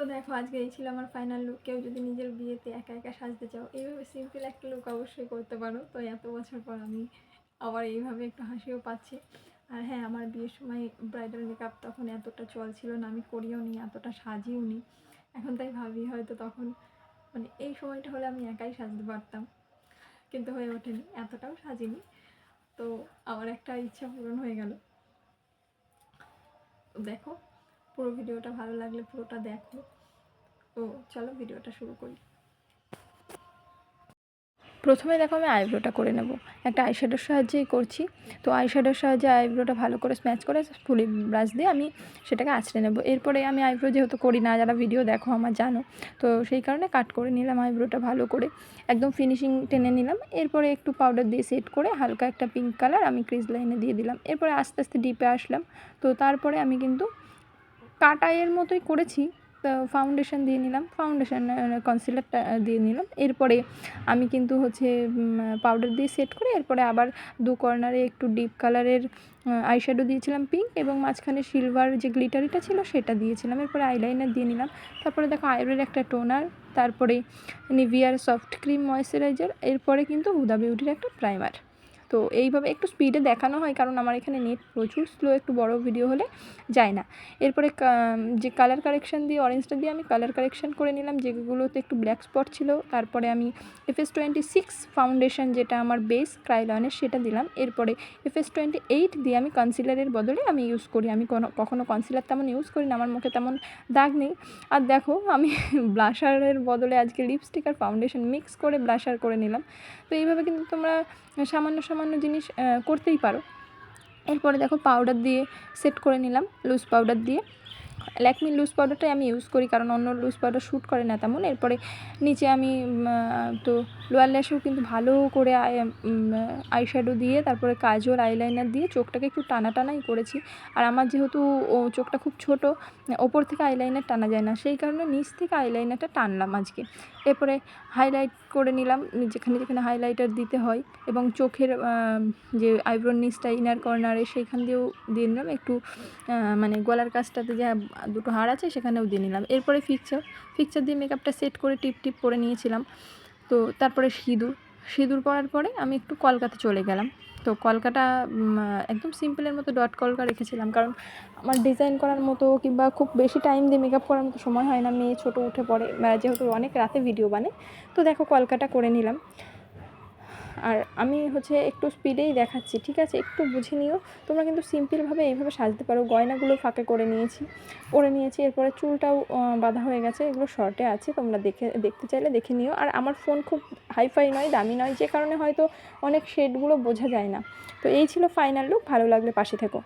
তো দেখো, আজকে এই ছিল আমার ফাইনাল লুক কেউ যদি নিজের বিয়েতে একা একা সাজতে চাও, এইভাবে সিম্পল একটা লুক অবশ্যই করতে পারো। তো এত বছর পর আমি আবার এইভাবে একটু হাসিও পাচ্ছি। আর হ্যাঁ আমার বিয়ের সময় ব্রাইডাল মেকআপ তখন এতটা চল ছিল না, আমি করিও নি, এতটা সাজিও নি। এখন তাই ভাবি, হয়তো তখন মানে এই সময়টা হলে আমি একাই সাজতে পারতাম। কিন্তু হয়ে ওঠেনি, এতটাও সাজিনি। তো আমার একটা ইচ্ছা পূরণ হয়ে গেল। দেখো পুরো ভিডিওটা ভালো লাগলে পুরোটা দেখো। তো চলো ভিডিওটা শুরু করি। প্রথমে দেখো আমি আইব্রোটা করে নেব। একটা আইশ্যাডোর সাহায্যেই করছি। তো আইশ্যাডোর সাহায্যে আইব্রোটা ভালো করে স্ম্যাচ করে ফুলি ব্রাশ দিয়ে আমি সেটাকে আঁচড়ে নেব। এরপরে আমি আইব্রো যেহেতু করি না, যারা ভিডিও দেখো আমার জানো, তো সেই কারণে কাট করে নিলাম আইব্রোটা ভালো করে। একদম ফিনিশিং টেনে নিলাম। এরপরে একটু পাউডার দিয়ে সেট করে হালকা একটা পিঙ্ক কালার আমি ক্রিজ লাইনে দিয়ে দিলাম। এরপরে আস্তে আস্তে ডিপে আসলাম। তো তারপরে আমি কিন্তু কাটাইয়ের মতোই করেছি। তো ফাউন্ডেশন দিয়ে নিলাম ফাউন্ডেশন কনসিলারটা দিয়ে নিলাম। এরপরে আমি কিন্তু হচ্ছে পাউডার দিয়ে সেট করে এরপরে আবার দু কর্নারে একটু ডিপ কালারের আইশ্যাডো দিয়েছিলাম পিঙ্ক এবং মাঝখানে সিলভার যে গ্লিটারিটা ছিল সেটা দিয়েছিলাম। এরপরে আইলাইনার দিয়ে নিলাম। তারপরে দেখো আইব্রোর একটা টোনার তারপরে নিভিয়ার সফট ক্রিম ময়শ্চারাইজার এরপরে কিন্তু হুদা বিউটির একটা প্রাইমার তো এইভাবে একটু স্পিডে দেখানো হয়, কারণ আমার এখানে নেট প্রচুর স্লো একটু বড় ভিডিও হলে যায় না। এরপরে যে কালার কারেকশান দিয়ে অরেঞ্জটা দিয়ে আমি কালার কারেকশান করে নিলাম, যেগুলোতে একটু ব্ল্যাক স্পট ছিল। তারপরে আমি এফএস টোয়েন্টি সিক্স ফাউন্ডেশন যেটা আমার বেস ক্রাইলনের সেটা দিলাম। এরপরে এফএস টোয়েন্টি এইট দিয়ে আমি কনসিলারের বদলে আমি ইউজ করি। আমি কোনো কখনও কনসিলার তেমন ইউজ করি না, আমার মুখে তেমন দাগ নেই। আর দেখো, আমি ব্লাশারের বদলে আজকে লিপস্টিক আর ফাউন্ডেশন মিক্স করে ব্লাশার করে নিলাম। তো এইভাবে কিন্তু তোমরা সামান্য সামান্য জিনিস করতেই পারো। এরপরে দেখো পাউডার দিয়ে সেট করে নিলাম লুজ পাউডার দিয়ে। ল্যাকমি লুজ পাউডারটাই আমি ইউজ করি, কারণ অন্য লুজ পাউডার শ্যুট করে না তেমন। এরপরে নিচে আমি তো লোয়ার ল্যাশেও কিন্তু ভালো করে আইশ্যাডো দিয়ে, তারপরে কাজল আইলাইনার দিয়ে চোখটাকে একটু টানা টানাই করেছি। আর আমার যেহেতু চোখটা খুব ছোট, ওপর থেকে আইলাইনার টানা যায় না। সেই কারণে নিচ থেকে আইলাইনারটা টানলাম আজকে। এরপরে হাইলাইট করে নিলাম, যেখানে যেখানে হাইলাইটার দিতে হয় এবং চোখের যে আইব্রোর নিচটা ইনার কর্নারে সেইখান দিয়েও দিয়ে নিলাম। একটু মানে গলার কাছটাতে যে দুটো হাড় আছে সেখানেও দিয়ে নিলাম। এরপরে ফিকচার ফিকচার দিয়ে মেকআপটা সেট করে টিপ টিপ করে নিয়েছিলাম। তো তারপরে সিঁদুর। সিঁদুর পরার পরে আমি একটু কলকাতা চলে গেলাম। তো কলকাতা একদম সিম্পলের মতো ডট কলকা রেখেছিলাম। কারণ আমার ডিজাইন করার মতো কিংবা খুব বেশি টাইম দিয়ে মেকআপ করার মতো সময় হয় না। মেয়ে ছোটো উঠে পড়ে। যেহেতু অনেক রাতে ভিডিও বানে তো দেখো কলকাটা করে নিলাম। আর আমি হচ্ছে একটু স্পিডেই দেখাচ্ছি, ঠিক আছে? একটু বুঝে নিও। তোমরা কিন্তু সিম্পলভাবে এইভাবে সাজতে পারো। গয়নাগুলো ফাঁকে করে নিয়েছি করে নিয়েছি। এরপরে চুলটাও বাঁধা হয়ে গেছে। এগুলো শর্টে আছে। তোমরা দেখে, দেখতে চাইলে দেখে নিও। আর আমার ফোন খুব হাইফাই নয়, দামি নয়। যে কারণে হয়তো অনেক শেডগুলো বোঝা যায় না। তো এই ছিল ফাইনাল লুক ভালো লাগলে পাশে থেকো।